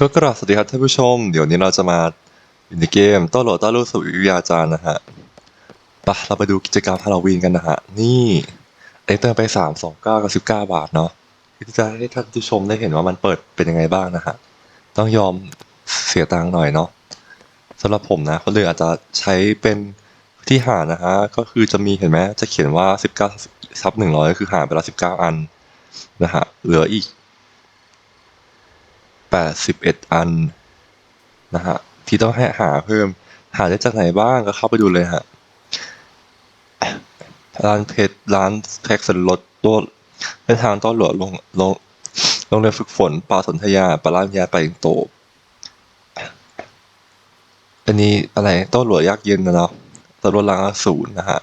ก็กราบสวัสดีครับท่านผู้ชม เดี๋ยวนี้เราจะมาอยู่ในเกมต้โหลดต้าลูกสู่วิทยาจารย์นะฮะไปะเราไปดูกิจกรรมฮาโลวีนกันนะฮะ นี่เอเติมไปสามสองเก้ากับสิบเก้าบาทเนาะที่จะให้ท่านผู้ชมได้เห็นว่ามันเปิดเป็นยังไงบ้างนะฮะ ต้องยอมเสียตังค์หน่อยเนาะสำหรับผมนะคนอื่นอาจจะใช้เป็นที่หานะฮะ ก็คือจะมีเห็นไหมจะเขียนว่าสิบเก้าซับหนึ่งร้อยก็คือหาไปแล้วสิบเก้าอันนะฮะ เหลืออีก แปดสิบเอ็ดอันนะฮะที่ต้องให้หาเพิ่ม หาได้จากไหนบ้างก็เข้าไปดูเลยฮะร้านเพชรร้านแพ็กสันรถตัวเป็นทางต้อนหลวงลงลงโรงเรียนฝึกฝนปาสนธยาปาร้านยาไปลงโตอันนี้อะไรต้นหลวงยากเย็นนะเนาะตำรวจล้างอสูรนะฮะ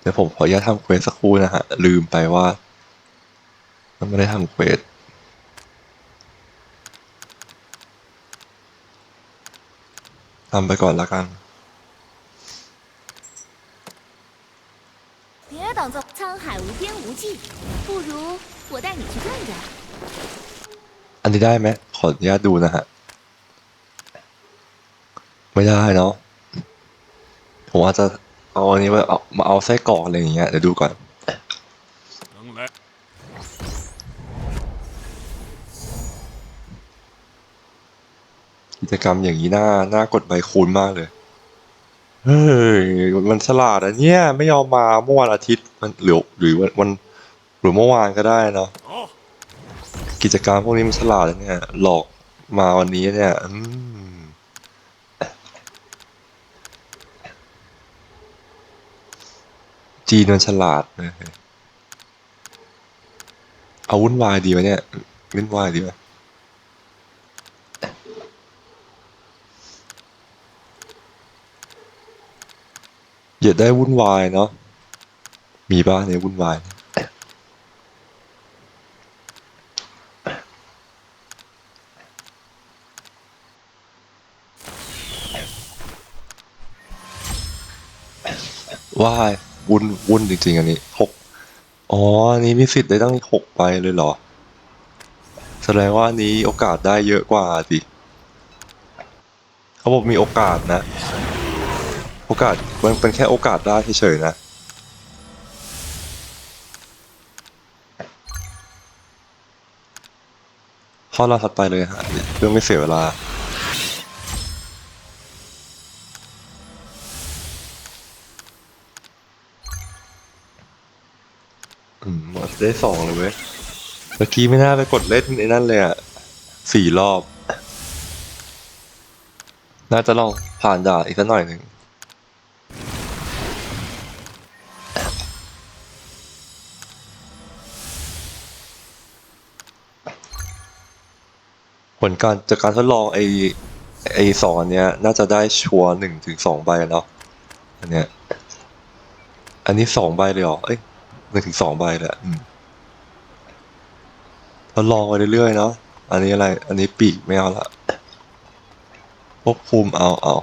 เดี๋ยวผมขออนุญาตทำเควสสักครู่นะฮะ ลืมไปว่า มันไม่ได้ทำเควส ทำไปก่อนละกัน，อันนี้ได้ไหมขออนุญาตดูนะฮะ ไม่ได้เนาะผมอาจจะเอาอันนี้มาเอามาเอาไส้กรอกอะไรอย่างเงี้ยเดี๋ยวดูก่อน กิจกรรมอย่างนี้น่าน่ากดใบคูณมากเลย เฮ้ย มันฉลาดอะเนี่ย ไม่ยอมมาเมื่อวันอาทิตย์มันหรือหรือวันวันหรือเมื่อวานก็ได้เนาะ，กิจกรรมพวกนี้มันฉลาดนะเนี่ย หลอกมาวันนี้เนี่ยอืมจีนมันฉลาดเลยเอาวุ่นวายดีไหมเนี่ยวุ่นวายดีไหม อย่าได้วุ่นวายเนาะมีบ้างเนี่ยวุ่นวายว่ายวุ่นวุ่นจริง ๆ อันนี้หกอ๋ออันนี้มีสิทธิ์ได้ตั้งหกใบเลยเหรอ แสดงว่าอันนี้โอกาสได้เยอะกว่าสิเขาบอกมีโอกาสนะ โอกาสมันเป็นแค่โอกาสได้เฉยๆนะ ข้อเราถัดไปเลยฮะเพื่อไม่เสียเวลา อืมหมดได้สองเลยเว้ย เมื่อกี้ไม่น่าไปกดเล่นไอ้นั่นเลยอะสี่รอบ น่าจะลองผ่านด่านอีกสักหน่อยหนึ่ง ลการจากการทดลองไอไอสองอันเนี้ย น่าจะได้ชัวร์หนึ่งถึงสองใบเนาะอันเนี้ย อันนี้สองใบเลยเหรอ เอ้ยหนึ่งถึงสองใบเลยอะอืมทดลองไปเรื่อยๆเนาะ อันนี้อะไร อันนี้ปีกไม่เอาละควบคุมเอาเอา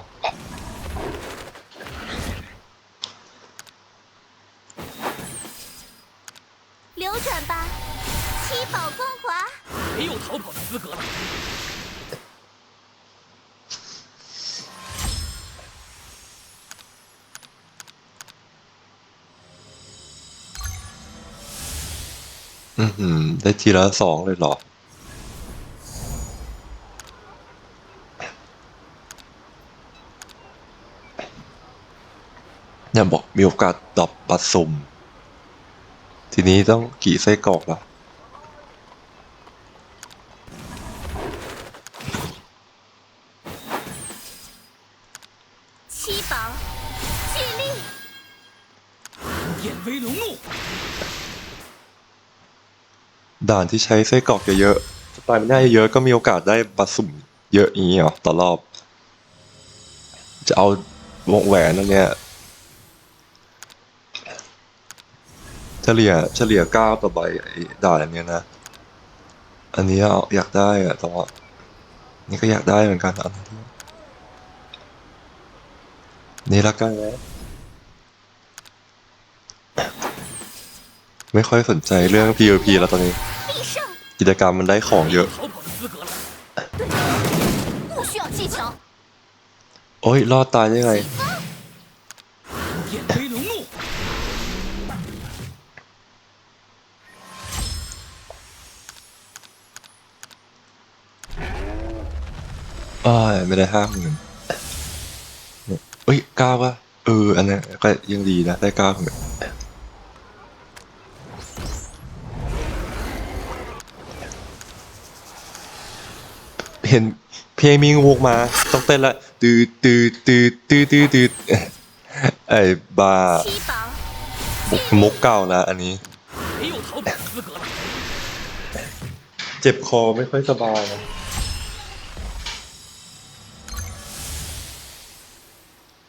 流转吧，七宝光华。 没有逃跑的资格了。 อือหือ ได้ทีละสองเลยเหรอ เนี่ยบอกมีโอกาสดรอปบัตรสุ่ม ทีนี้ต้องกี่ไส้กรอกล่ะ ด่านที่ใช้ไส้กรอกเยอะๆสไตล์มันได้เยอะๆก็มีโอกาสได้บัตรสุ่มเยอะอย่างนี้เหรอต่อรอบ จะเอาวงแหวนอันเนี้ยเฉลี่ยเฉลี่ยเก้าต่อใบด่านอันเนี้ยนะ อันนี้เอาอยากได้อะแต่ว่านี่ก็อยากได้เหมือนกันอันนี้นี่ละกันนะไม่ค่อยสนใจเรื่อง PVP แล้วตอนนี้！ กิจกรรมมันได้ของเยอะ โอ้ย รอดตายยังไง อ้ายไม่ได้ห้าหมื่นเฮ้ยก้าป่ะ เออ อันนี้ก็ยังดีนะ ได้ก้าวเหมือน เห็นเพลงมีงูมา ต้องเต้นละตืดตืดตืดตืดตืดตืดไอ้บ้ามุกเก่านะอันนี้ เจ็บคอไม่ค่อยสบายนะ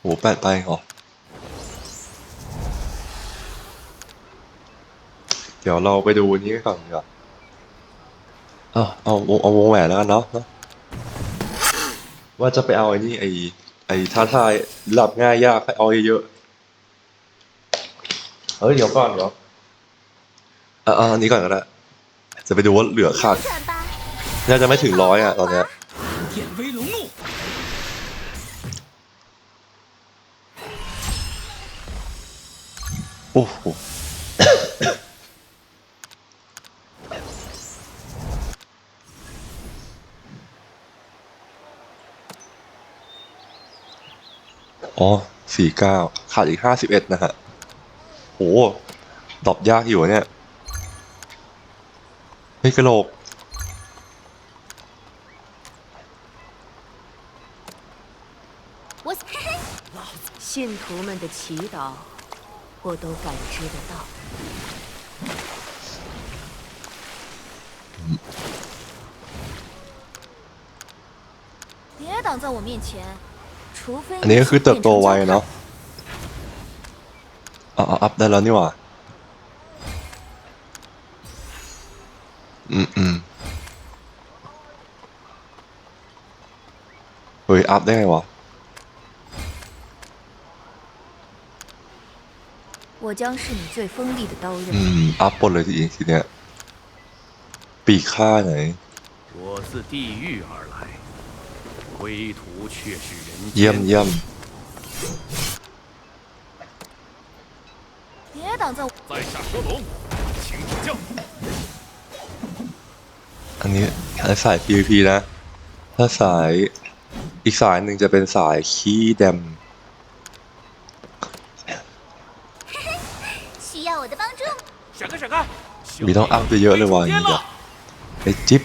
โหแปดไปเหรอ เดี๋ยวเราไปดูนี้ก่อนดีกว่เอาเอาเอาวงแหวนแล้วกันเนาะ ว่าจะไปเอาไอ้นี่ไอ้ไอ้ท้าทายหลับง่ายยากให้เอาเยอะเฮ้ยเดี๋ยวก่อนเหรยวเออันนี้ก่อนก็ได้จะไปดูว่าเหลือขาดน่าจะไม่ถึงร้อยอะตอนเนี้ยโอ้โห อ๋อสี่เก้าขาดอีกห้าสิบเอ็ดนะฮะโหตอบยากอยู่เนี่ยเฮ้ยกระโหลก 我信徒们的祈祷，我都感知得到。别挡在我面前，除非 อันนี้ก็คือเติบโตไวเนาะเอาเอาอัพได้แล้วนี่หว่า อืมอืมเฮ้ย อัพได้ไงวะ 我将是你最锋利的刀 อื 刃。 ม อัพหมดเลยทีทีเนี้ย ปีกค่าไหน 我自地狱而来，归途却是人 เยี่ยม 间。 เยี่ยม 别挡在我，在下说龙，请指教。 อันนี้อันนี้สาย PVP นะ ถ้าสายอีกสายหนึ่งจะเป็นสายขี้แดม 需要我的帮助。闪开闪开！ มีต้องอัพเยอะๆเลยว่ะอย่าง 天 นี้ 了 ไอ้จิ๊บ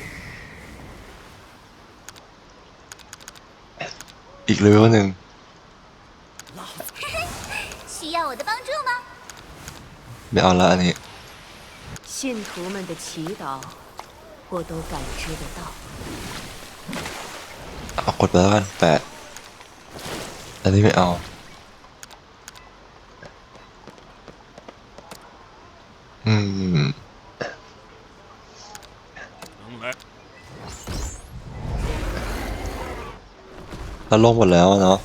กเลเวลหนึ่ง 需要我的帮助吗？ ไม่เอาละอันนี้ 信徒们的祈祷，我都感知得到。 เอากดไปแล้วกันแปดอันนี้ไม่เอา ล้วลงหมดแล้วอะเนาะ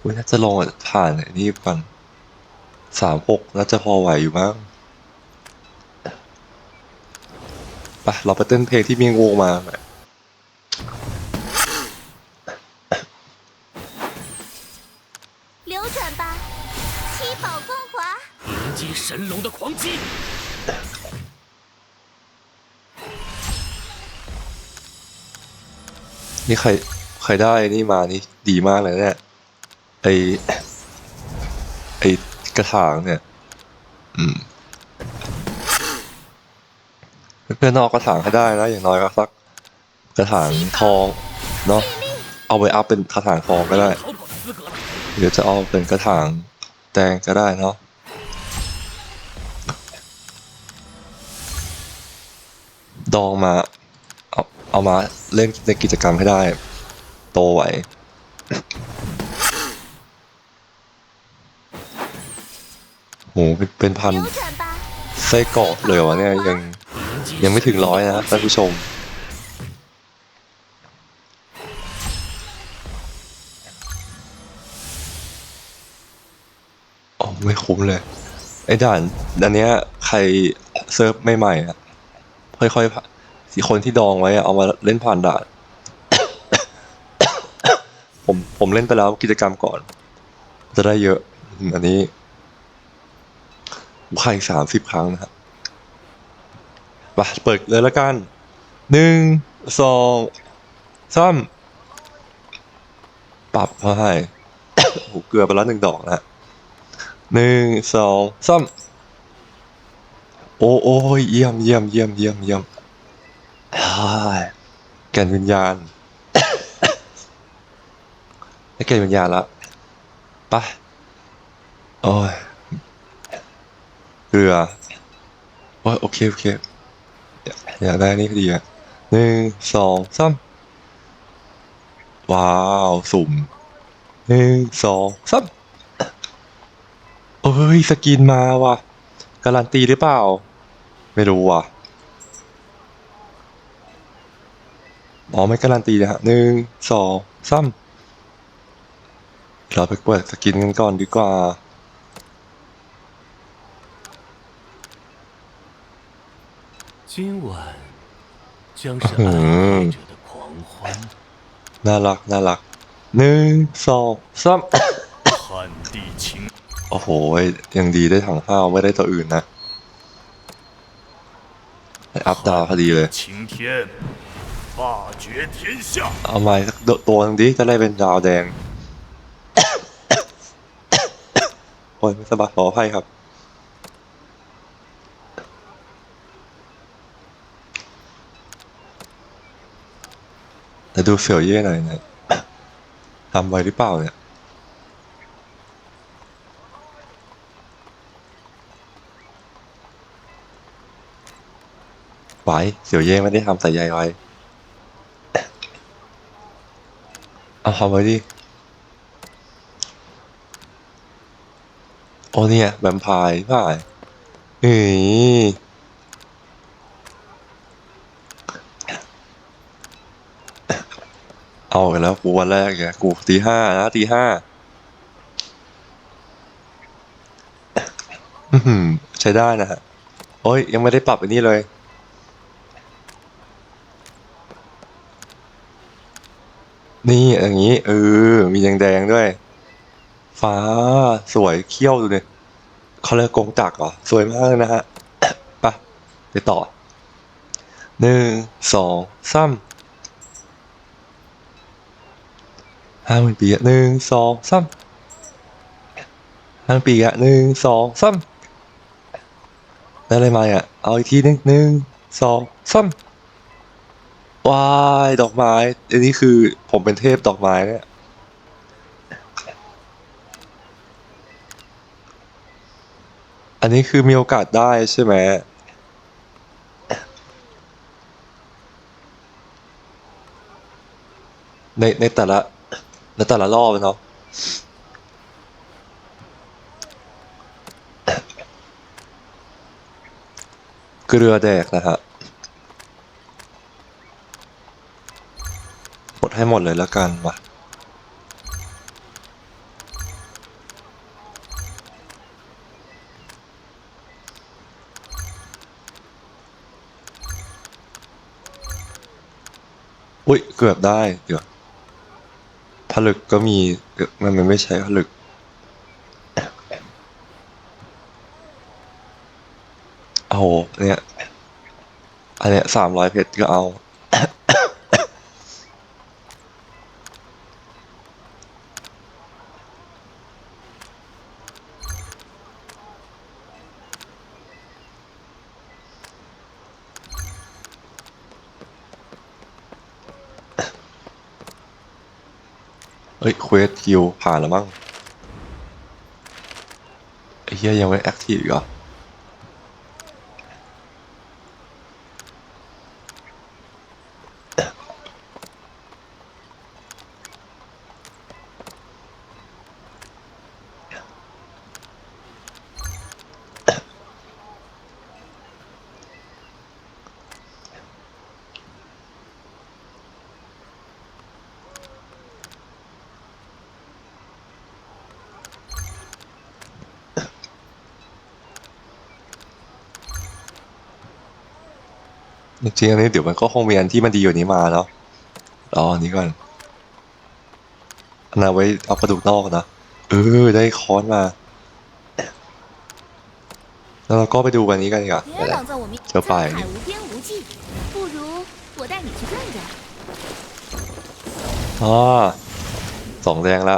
อุ้ยน่าจะลงอ่ะผ่านไอ้นี่ก่อนสามหกน่าจะพอไหวอยู่มั้งไปเราไปเต้นเพลงที่มีงูมา 流转吧，七宝光华。迎接神龙的狂击！ นี่ใ ครได้นี่มานี่ดีมากเลยเนี่ยไอไอกระถางเนี่ย อืมเพื่อนนอกกระถางให้ได้นะอย่างน้อยก็สักกระถางทองเนาะเอาไปอัพเป็นกระถางทองก็ได้เดี๋ยวจะเอาเป็นกระถางแดงก็ได้เนาะดองมาเอาเอามาเล่นในกิจกรรมให้ได้ โตไหวโหเป็นพันไส้กรอกเลยวะเนี่ยยังยังไม่ถึงร้อยนะท่านผู้ชม โอไม่คุ้มเลย ไอ้ด่านอันเนี้ยใครเซิร์ฟใหม่ๆอะ ค่อยๆคนที่ดองไว้เอามาเล่นผ่านด่าน ผมผมเล่นไปแล้วกิจกรรมก่อน จะได้เยอะ อันนี้ไข่สามสิบครั้งนะครับไปเปิดเลยแล้วกันหนึ่งสองสามปรับเขาให้โอ้โหเกลือไปแล้วหนึ่งดอกนะหนึ่งสองสามโอ้โอ้ยเยี่ยมเยี่ยมเยี่ยมเยี่ยมเยี่ยมอ้ายแก่นวิญญาณ ได้แก่นวิญญาณละไปโอ้ยเกลือโอ้ยโอเคโอเคอยากได้นี่พอดีอะหนึ่งสองสามว้าว สุ่มหนึ่งสองสามเอ้ย สกินมาว่ะ การันตีหรือเปล่า ไม่รู้ว่ะอ๋อไม่การันตีนะฮะหนึ่งสองสาม เราไปเปิดสกินกันก่อนดีกว่า 今晚将是嗯爱爱者的狂欢， น่ารัก น่ารักหนึ่งสองสาม 旱地晴 โอ้โห ยังดีได้ถังห้าวไม่ได้ตัวอื่นนะได้อัพดาวพอดีเลย 晴天，霸绝天下。 เอาไม้สักตัวหนึงดิ จะได้เป็นดาวแดง โอ้ยไม่สบายขออภัยครับ แต่ดูเสี่ยวเย่หน่อยนะทำไว้หรือเปล่าเนี่ยไว้เสี่ยวเย่ไม่ได้ทำใส่ใยไว้ เอาทำไว้ดิ โอ้เนี่ยแวมไพร์ป่ายเฮ้ยเอากันแล้วกูวันแรกไงกูตีห้านะตีห้าใช้ได้นะฮะโอ้ย ยังไม่ได้ปรับอันนี้เลย นี่อย่างนี้เออมีแดงแดงๆด้วย ฟ้าสวยเขี้ยวดูเนี่ยเขาเรียกกงจักรเหรอ สวยมากเลยนะฮะไปไปต่อหนึ่งสองสามห้าหมื่นปีอะหนึ่งสองสามห้ามันปีอะหนึ่งสองสามได้อะไรมาอะ เอาอีกทีหนึงหนึ่งสองสามว้ายดอกไม้ อันนี้คือผมเป็นเทพดอกไม้เนี่ย อันนี้คือมีโอกาสได้ใช่ไหมในในแต่ละในแต่ละรอบเนาะเกลือแดกนะฮะหมดให้หมดเลยแล้วกันว่ะ อุ้ยเกือบได้เดี๋ยวผลึกก็มีเกือบมันมันไม่ใช้ผลึก เอาเนี่ย อันเนี้ยสามร้อยเพชรก็เอา เฮ้ยเควสคิวผ่านแล้วมั้งไอ้เหี้ยยังไม่แอคทีฟอีกเหรอ จริงๆอันนี้เดี๋ยวมันก็คงมีอันที่มันดีกว่านี้มาเนาะรออันนี้ก่อน อันนั้นไว้เอากระดูกนอกนะ เออ ได้ค้อนมา แล้วเราก็ไปดูกันนี้กันดีกว่า 别挡在我面就摆沧海无边无际，不如我带你去转转。 อ๋อสองแดงละ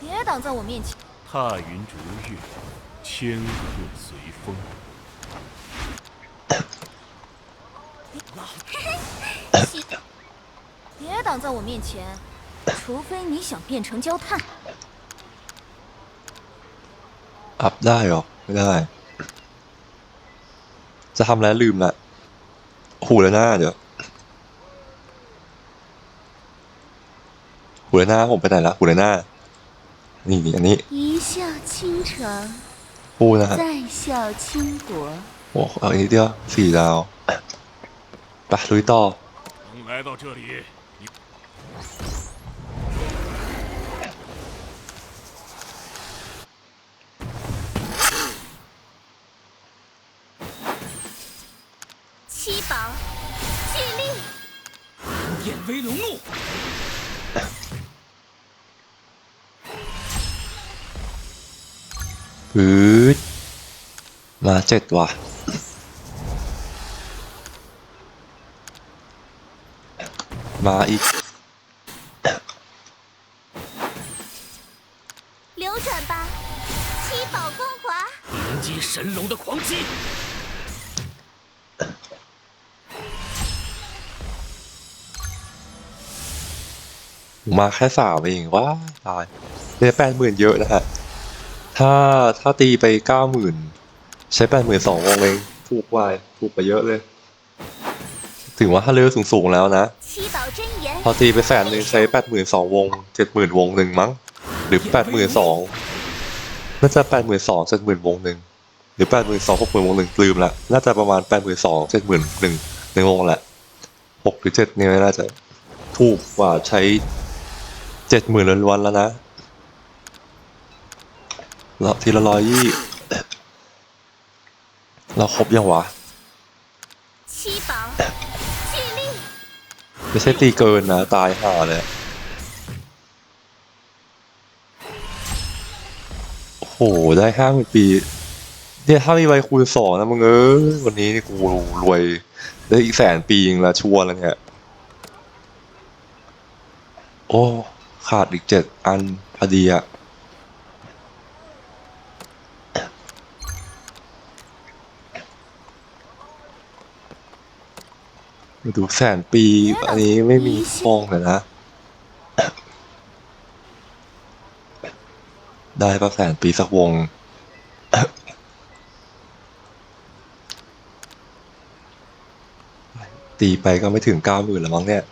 别挡在我面前， 踏云逐月，千鹤随风。别挡在我面前，除非你想变成焦炭。 อัพได้เหรอ ไม่ได้ จะทำแล้วลืมละหูแล้วหน้าเดี๋ยวหูแล้วหน้าผมไปไหนละหูแล้วหน้า นี่นี่อันนี้ 一笑 倾城，不能再笑倾国。我啊，一定要自己来哦。把注意，能来到这里。七宝，尽力！眼威龙怒。 ปืดมาเจ็ดว่ะ มาอีก 流转吧，七宝光华！迎击神龙的狂击。 มาแค่สามเองว้าตายเนี่ยแปดหมื่นเยอะนะฮะ ถ้าถ้าตีไปเก้าหมื่นใช้แปดหมื่นสองวงเองถูกวาถูกไปเยอะเลย ถึงว่าถ้าเลเวลสูงๆแล้วนะ พอตีไปแสนหนึ่งใช้แปดหมื่นสองวงเจ็ดหมื่นวงหนึ่งมั้ง หรือแปดหมื่นสองน่าจะแปดหมื่นสองเจ็ดหมื่นวงหนึ่งหรือแปดหมื่นสองหกหมื่นวงหนึ่งลืมละน่าจะประมาณแปดหมื่นสองเจ็ดหมื่นหนึ่งหนึ่งวงแหละหกหรือเจ็ดนี่ยน่าจะถูกกว่าใช้เจ็ดหมื่นล้วนๆแล้วนะ เราทีละร้อยยี่เราครบยังวะ ไม่ใช่ตีเกินนะ ตายห่าเลยโอ้หได้ห้าปีเนี่ยถ้ามีใบคูณสองนะมึงเออวันนี้กูรวย ได้อีกแสนปีเองละชัวร์แล้วเนี่ย โอ้ ขาดอีกเจ็ดอันพอดีอะ ดูแสนปี อันนี้ไม่มีฟองเลยนะ ได้ปะแสนปีสักวง ตีไปก็ไม่ถึงเก้าหมื่นแล้วมั้งเนี่ย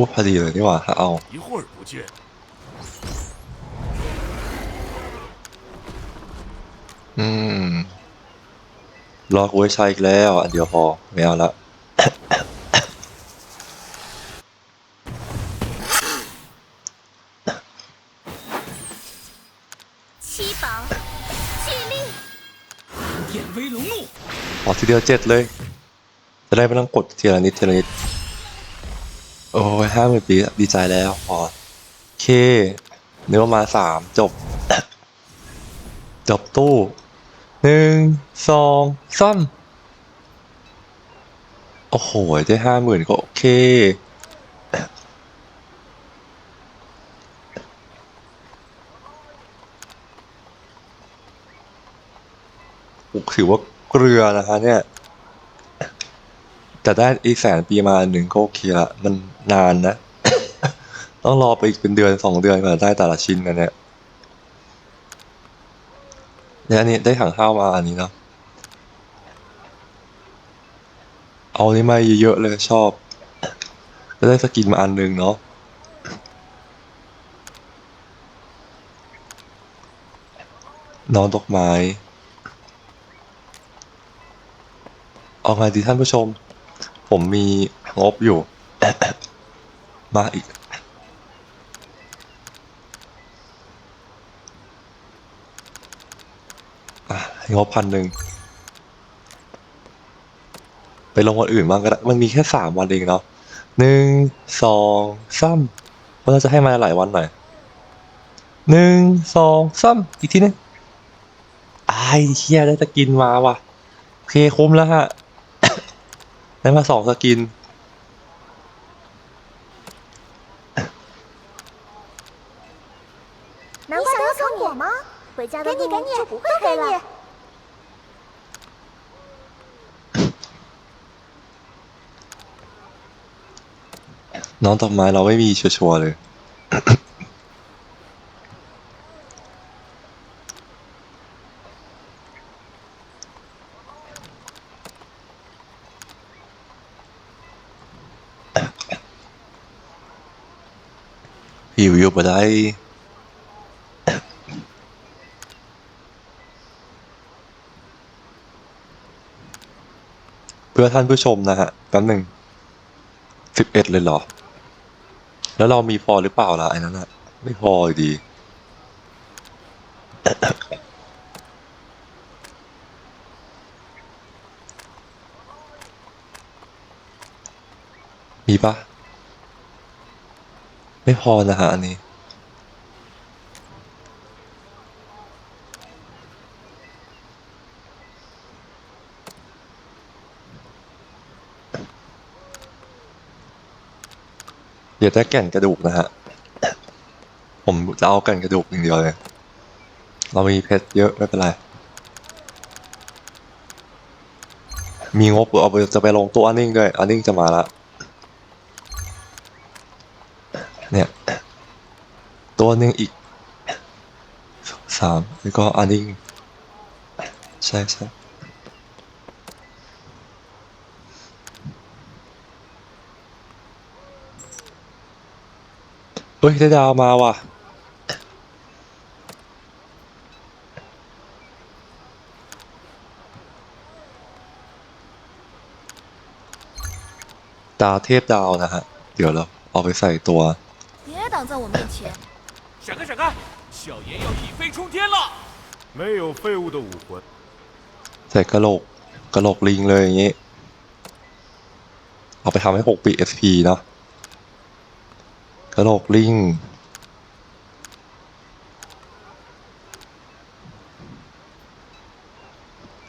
โอ้พอดีเลยนี่หว่าถ้าเอา 一会儿不见， อืม รอกูไว้ใช้อีกแล้ว อันเดียวพอ ไม่เอาละ 七宝，聚力！眼威龙怒， ออกทีเดียวเจ็ดเลย จะได้ไม่ต้องกดทีละนิดทีละนิด โอ้ยห้าหมื่นปีดีใจแล้วพอโอเคเนื้อมาสามจบ จบตู้หนึ่งสองสามโอ้โหได้ห้าหมื่นก็โอเคถือว่าเกลือนะคะเนี่ย แต่ได้อีกแสนปีมาอันหนึ่งก็โอเคละมันนานนะ ต้องรอไปอีกเป็นเดือนสองเดือนกว่าได้แต่ละชิ้นนะเนี่ยเนี่ยอันนี้ได้ถังข้าวมาอันนี้เนาะเอานี่มาเยอะๆเลยชอบจะได้สกินมาอันหนึ่งเนาะน้องดอกไม้ เอาไงดีท่านผู้ชม ผมมีงบอยู่ มาอีกอะให้งบพันหนึ่ง ไปลงวันอื่นบ้างก็ได้ มันมีแค่สามวันเองเนาะหนึ่งสองสามว่าเราจะให้มาหลายวันหน่อยหนึ่งสองสามอีกทีหนึงไอ้เฮียได้สกินมาว่ะ โอเคคุ้มแล้วฮะ ได้มาสองสกิน 南瓜想要糖果吗？回家的路就不会黑了。 น้องดอกไม้เราไม่มีชัวร์ๆเลย หิวอยู่ปะได้เพื่อท่านผู้ชมนะฮะแป๊บหนึ่งสิบเอ็ดเลยเหรอ แล้วเรามีพอหรือเปล่าล่ะไอ้นั้นอะไม่พอดี มีปะ ไม่พอนะฮะอันนี้ เดี๋ยวได้แก่นกระดูกนะฮะ ผมจะเอาแก่นกระดูกอย่างเดียวเลย เรามีเพชรเยอะไม่เป็นไร มีงบเอาไปจะไปลงตัวอันนิ่งด้วย อันนิ่งจะมาละ เนี่ย ตัวหนึ่งอีกสามแล้วก็อันนิ่ง ใช่ใช่ เฮ้ยได้ดาวมาว่ะ ดาวเทพดาวนะฮะ เดี๋ยวเราเอาไปใส่ตัว 别挡在我面前！ 闪开闪开！小爷要一飞冲天了！没有废物的武魂， ใส่กระโหลกกระโหลกลิงเลยอย่างงี้ เอาไปทำให้6ปี SP เนาะกระโหลกลิง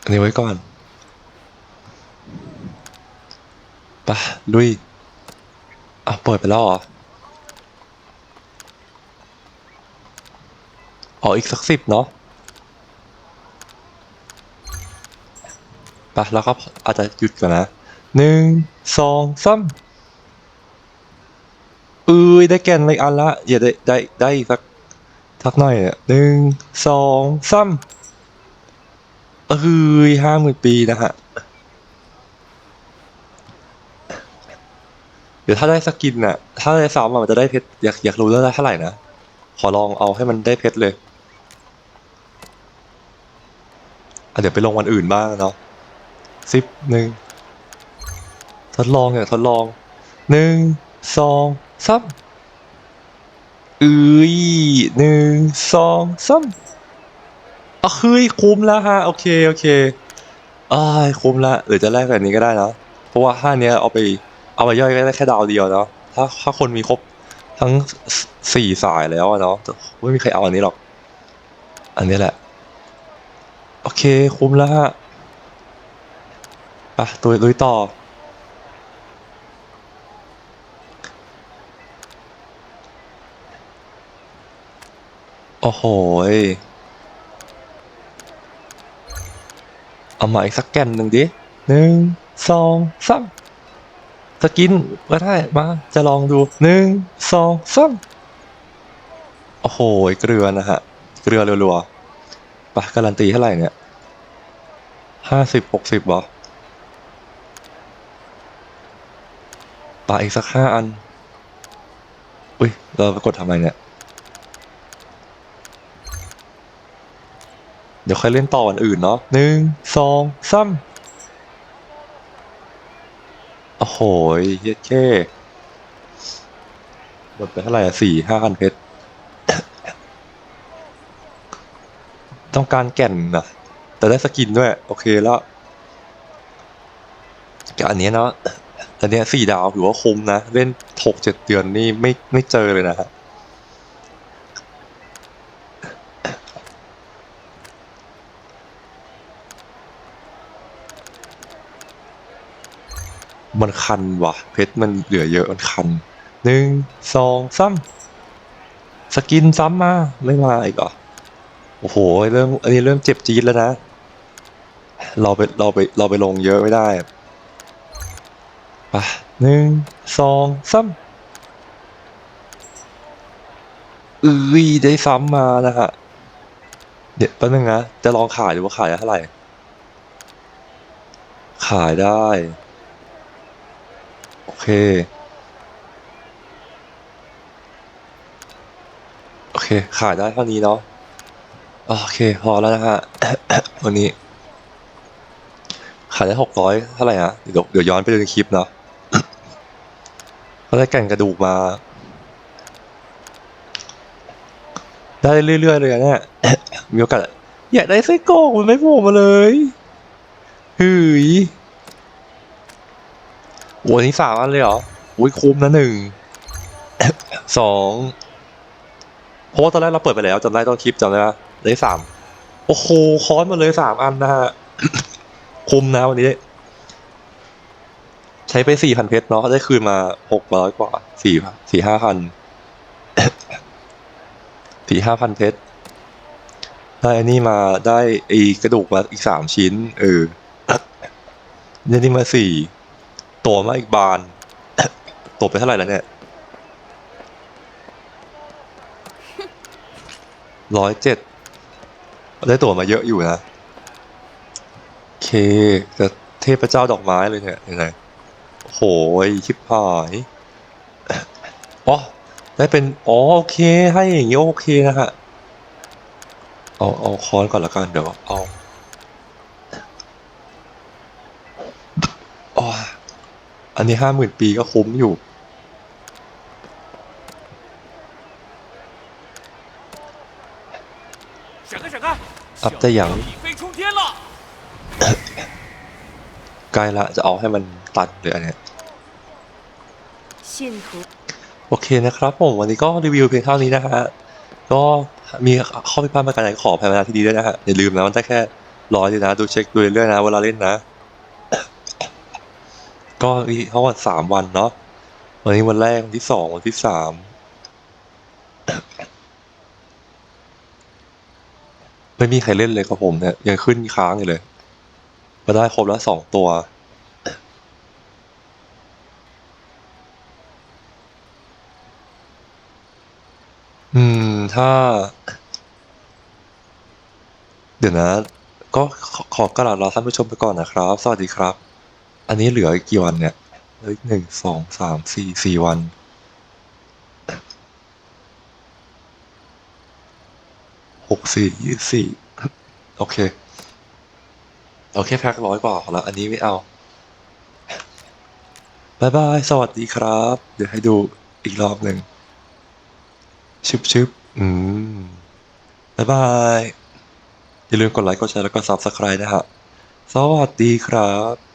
อันนี้ไว้ก่อนไปะลุยอ่ะเปิดไปแล้วเหรอ อ๋ออีกสักสิบเนาะไปแล้วก็อาจจะหยุดก่อนนะหนึ่งสองสามอ้ยได้แกนเลยอันละอย่าได้ได้ได้อีกสักสักหน่อยอะหนึ่งสองสามเอ้ยห้าหมื่นปีนะฮะ เดี๋ยวถ้าได้สกินน่ะ ถ้าได้ซ้ำอะมันจะได้เพชรอยากอยากรู้แล้วได้เท่าไหร่นะ ขอลองเอาให้มันได้เพชรเลยอะ เดี๋ยวไปลงวันอื่นบ้างเนาะสิบหนึ่งทดลองเนี่ยทดลองหนึ่งสองสามเอ้ยหนึ่งสองสามอะเฮ้ยคุ้มแล้วฮะโอเคโอเคอ้ายคุ้มละหรือจะแลกแบบนี้ก็ได้นะเพราะว่าห้าเนี้ยเอาไปเอาไปย่อยก็ได้แค่ดาวเดียวเนาะถ้าถ้าคนมีครบทั้งสี่สายแล้วเนาะไม่มีใครเอาอันนี้หรอก อันนี้แหละ โอเค คุ้มแล้วฮะไปตัวลุยต่อ โอ้โหเอามาอีกสักแกนหนึ่งดิหนึ่งสองสามสกินก็ได้มาจะลองดูหนึ่งสองสามโอ้โหเกลือนะฮะ เกลือรัวๆ ไปการันตีเท่าไหร่เนี่ยห้าสิบหกสิบวะปาอีกสักห้าอัน อุ้ย เราไปกดทำไมเนี่ย เดี๋ยวค่อยเล่นต่ออันอื่นเนาะหนึ่งสองสามโอ้โหเย็ดแค่หมดไปเท่าไหร่อะสี่ห้าพันเพชร ต้องการแก่นนะแต่ได้สกินด้วย โอเคแล้วกับอันนี้เนาะอันนี้สี่ดาวถือว่าคุ้มนะ เล่นหกเจ็ดเดือนนี่ไม่ไม่เจอเลยนะฮะมันคันว่ะ เพชรมันเหลือเยอะมันคันหนึ่งสองสามสกินซ้ำมา ไม่มาอีกเหรอ โอ้โหเริ่มอันนี้เริ่มเจ็บจี๊ดแล้วนะ เราไปเราไปเราไปลงเยอะไม่ได้ไปหนึ่งสองสามอือได้ซ้ำมานะฮะเดี๋ยวแป๊บนึงนะ จะลองขายดูว่าขายได้เท่าไหร่ ขายได้ โอเค โอเค ขายได้เท่านี้เนาะ โอเค พอแล้วนะฮะวันนี้ ขายได้หกร้อยเท่าไหร่ฮะเดี๋ยวเดี๋ยวย้อนไปดูในคลิปเนาะเขาได้แก่นกระดูกมา ได้เรื่อยๆเลยอะเนี่ยมีโอกาสอยากได้ไส้กรอกมันไม่โผล่มาเลยหืยโอ้ยนี่สามอันเลยเหรออุ้ยคุ้มนะหนึ่งสองเพราะว่าตอนแรกเราเปิดไปแล้วจำได้ต้นคลิปจำได้ปะ ได้สามโอ้โหคอนมาเลยสามอันนะฮะคุ้มนะวันนี้ ใช้ไปสี่พันเพชรเนาะได้คืนมาหกร้อยกว่าสี่สี่ห้าพันสี่ห้าพันเพชรได้อันนี้มาได้ไอ้กระดูกมาอีกสามชิ้น เออเนี่ยนี่มาสี่ตัวมาอีกบานตกไปเท่าไหร่แล้วเนี่ยร้อยเจ็ด ได้ตัวมาเยอะอยู่นะโอเคแต่เทพเจ้าดอกไม้เลยเนี่ยยังไงโอ้โหชิบหายอ๋อได้เป็นอ๋อโอเค ให้อย่างงี้โอเคนะฮะเอาเอาคอนก่อนละกันเดี๋ยวเอาอ๋ออันนี้ห้าหมื่นปีก็คุ้มอยู่ อัพได้อย่างใกล้ละจะเอาให้มันตัดเลยอันเนี้ยโอเคนะครับผมวันนี้ก็รีวิวเพียงเท่านี้นะฮะก็มีข้อพิพาทประการไหนขอพ้เวาที่ดีด้วยนะฮะอย่าลืมนะมันได้แค่ร้อยเลยนะ ดูเช็คดูเรื่อยๆนะเวลาเล่นนะ ก็ทั้งหมสามวันเนาะวันนี้วันแรกวันที่สองวันที่สาม ไม่มีใครเล่นเลยครับผมเนี่ยยังขึ้นค้างอยู่เลยมาได้ครบแล้วสองตัว อืม ถ้า เดี๋ยวนะ ก็ขอกระดาษลาท่านผู้ชมไปก่อนนะครับ สวัสดีครับ อันนี้เหลือกี่วันเนี่ยเลืออีกหนึ่งสองสามสี่สี่วัน หกสี่ยี่สี่โอเคโอเคแพ็คร้อยกว่าแล้ว อันนี้ไม่เอาบายบาย สวัสดีครับ เดี๋ยวให้ดูอีกรอบหนึ่งชึบชึบอืมบายบาย อย่าลืมกดไลค์ กดแชร์ แล้วก็ Subscribe นะฮะ สวัสดีครับ